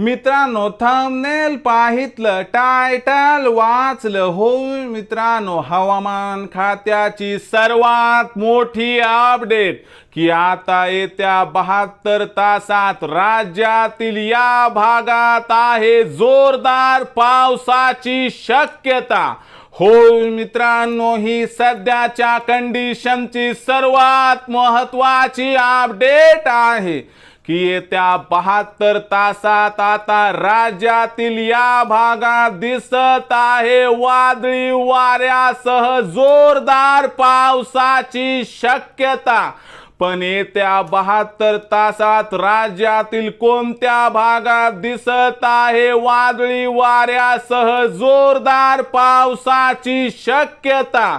मित्रांनो thumbnail पाहितलं title वाचलं हो मित्रांनो हवामान खात्याची सर्वात मोठी अपडेट की आता येत्या बहात्तर तासात राज्यातील या भागात आहे जोरदार पावसाची शक्यता. हो मित्रांनो ही सध्याच्या कंडिशनची सर्वात महत्वाची अपडेट आहे. की येत्या बहात्तर तासात आता राज्यातील या भागात दिसत आहे वादळी वाऱ्यासह जोरदार पावसाची शक्यता. पण येत्या बहात्तर तासात राज्यातील कोणत्या भागात दिसत आहे वादळी वाऱ्यासह जोरदार पावसाची शक्यता?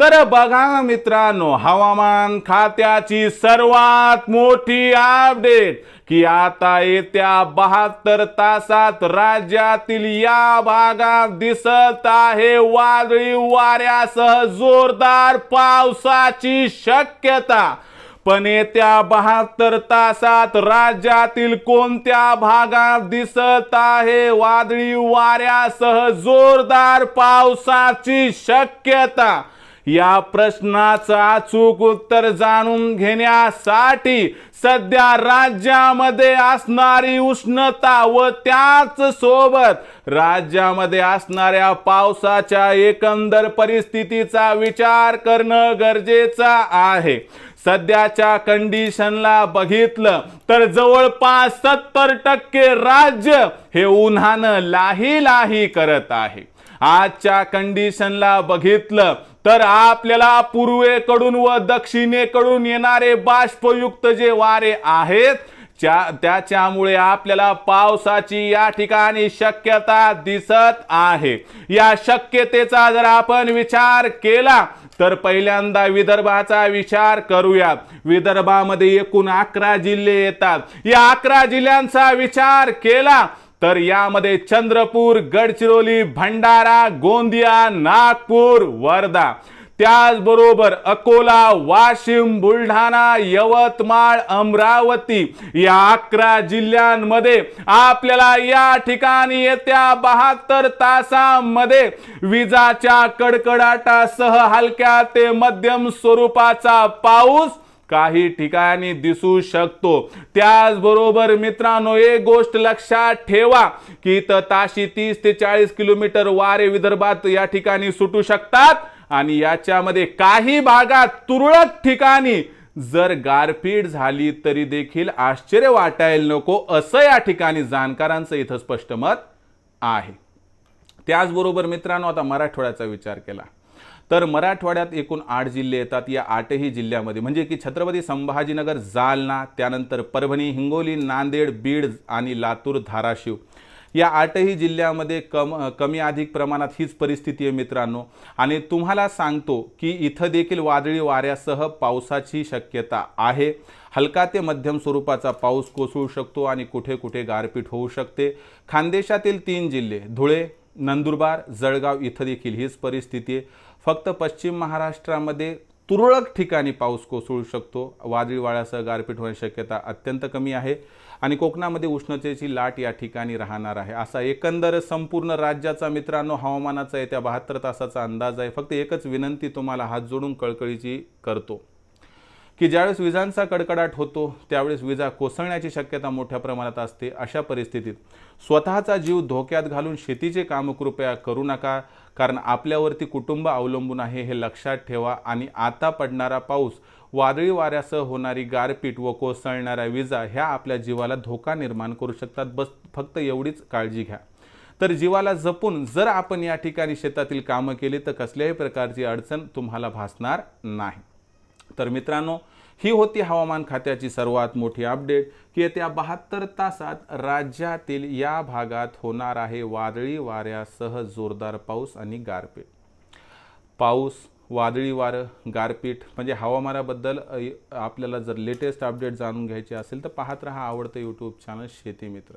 तर बघा मित्रांनो हवामान खात्याची सर्वात मोठी अपडेट की आता येत्या बहात्तर तासात राज्यातील या भागात दिसत आहे वादळी वाऱ्यासह जोरदार पावसाची शक्यता. पण येत्या बहात्तर तासात राज्यातील कोणत्या भागात दिसत आहे वादळी वाऱ्यासह जोरदार पावसाची शक्यता? या प्रश्नाचं अचूक उत्तर जाणून घेण्यासाठी सध्या राज्यामध्ये असणारी उष्णता व त्याच सोबत राज्यामध्ये असणाऱ्या पावसाच्या एकंदर परिस्थितीचा विचार करणं गरजेचं आहे. सध्याच्या कंडिशनला बघितलं तर जवळपास सत्तर टक्के राज्य हे उन्हानं लाही लाही करत आहे. आजच्या कंडिशनला बघितलं तर आपल्याला पूर्वेकडून व दक्षिणेकडून येणारे बाष्पयुक्त जे वारे आहेत त्याच्यामुळे आपल्याला पावसाची या ठिकाणी शक्यता दिसत आहे. या शक्यतेचा जर आपण विचार केला तर पहिल्यांदा विदर्भाचा विचार करूया. विदर्भामध्ये एकूण अकरा जिल्हे येतात. या अकरा जिल्ह्यांचा विचार केला तर यामध्ये चंद्रपूर गडचिरोली भंडारा गोंदिया नागपूर वर्धा. त्याचबरोबर अकोला वाशिम बुलढाणा यवतमाळ अमरावती या अकरा जिल्ह्यांमध्ये आपल्याला या ठिकाणी येत्या बहात्तर तासामध्ये विजाच्या कडकडाटासह हलक्या ते मध्यम स्वरूपाचा पाऊस काही ठिकाणी दिसू शकतो. त्याचबरोबर मित्रांनो एक गोष्ट लक्षात ठेवा की इथं ताशी तीस ते चाळीस किलोमीटर वारे विदर्भात या ठिकाणी सुटू शकतात आणि याच्यामध्ये काही भागात तुरळक ठिकाणी जर गारपीट झाली तरी देखील आश्चर्य वाटायला नको असं या ठिकाणी जाणकारांचं इथं स्पष्ट मत आहे. त्याचबरोबर मित्रांनो आता मराठवाड्याचा विचार केला. तर मराठवाड्यात एकूण आठ जिल्हे येतात. या आठही जिल्ह्यामध्ये म्हणजे की छत्रपती संभाजीनगर जालना त्यानंतर परभणी हिंगोली नांदेड बीड आणि लातूर धाराशिव. या आठही जिल्ह्यामध्ये कम कमी अधिक प्रमाणात हीच परिस्थिती आहे मित्रांनो. आणि तुम्हाला सांगतो की इथं देखील वादळी वाऱ्यासह पावसाची शक्यता आहे. हलका ते मध्यम स्वरूपाचा पाऊस कोसळू शकतो आणि कुठे कुठे गारपीट होऊ शकते. खानदेशातील तीन जिल्हे धुळे नंदुरबार जळगाव इथं देखील हीच परिस्थिती आहे. फक्त पश्चिम महाराष्ट्रामध्ये तुरळक ठिकाणी पाऊस कोसळू शकतो. वादळी वाऱ्यासह गारपीट होण्याची शक्यता अत्यंत कमी आहे आणि कोकणामध्ये उष्णतेची लाट या ठिकाणी राहणार आहे. असा एकंदर संपूर्ण राज्याचा मित्रांनो हवामानाचा येत्या बहात्तर तासाचा अंदाज आहे. फक्त एकच विनंती तुम्हाला हात जोडून कळकळीची करतो. की ज्यावेळेस विजांचा कडकडाट होतो त्यावेळेस विजा कोसळण्याची शक्यता मोठ्या प्रमाणात असते अशा परिस्थितीत स्वतःचा जीव धोक्यात घालून शेतीचे काम कृपया करू नका. कारण आपल्यावरती कुटुंब अवलंबून आहे हे लक्षात ठेवा. आणि आता पडणारा पाऊस वादळी वाऱ्यासह होणारी गारपीट व कोसळणाऱ्या विजा ह्या आपल्या जीवाला धोका निर्माण करू शकतात. बस फक्त एवढीच काळजी घ्या. तर जीवाला जपून जर आपण या ठिकाणी शेतातील कामं केली तर कसल्याही प्रकारची अडचण तुम्हाला भासणार नाही. तर मित्रांनो ही होती हवामान खात्याची सर्वात मोठी अपडेट की येत्या बहात्तर तासात राज्यातील या भागात होणार आहे वादळी वाऱ्यासह जोरदार पाऊस आणि गारपीट. पाऊस वादळी वारं गारपीट म्हणजे हवामानाबद्दल आपल्याला जर लेटेस्ट अपडेट जाणून घ्यायचे असेल तर पाहत रहा आवडतं यूट्यूब चॅनल शेतीमित्र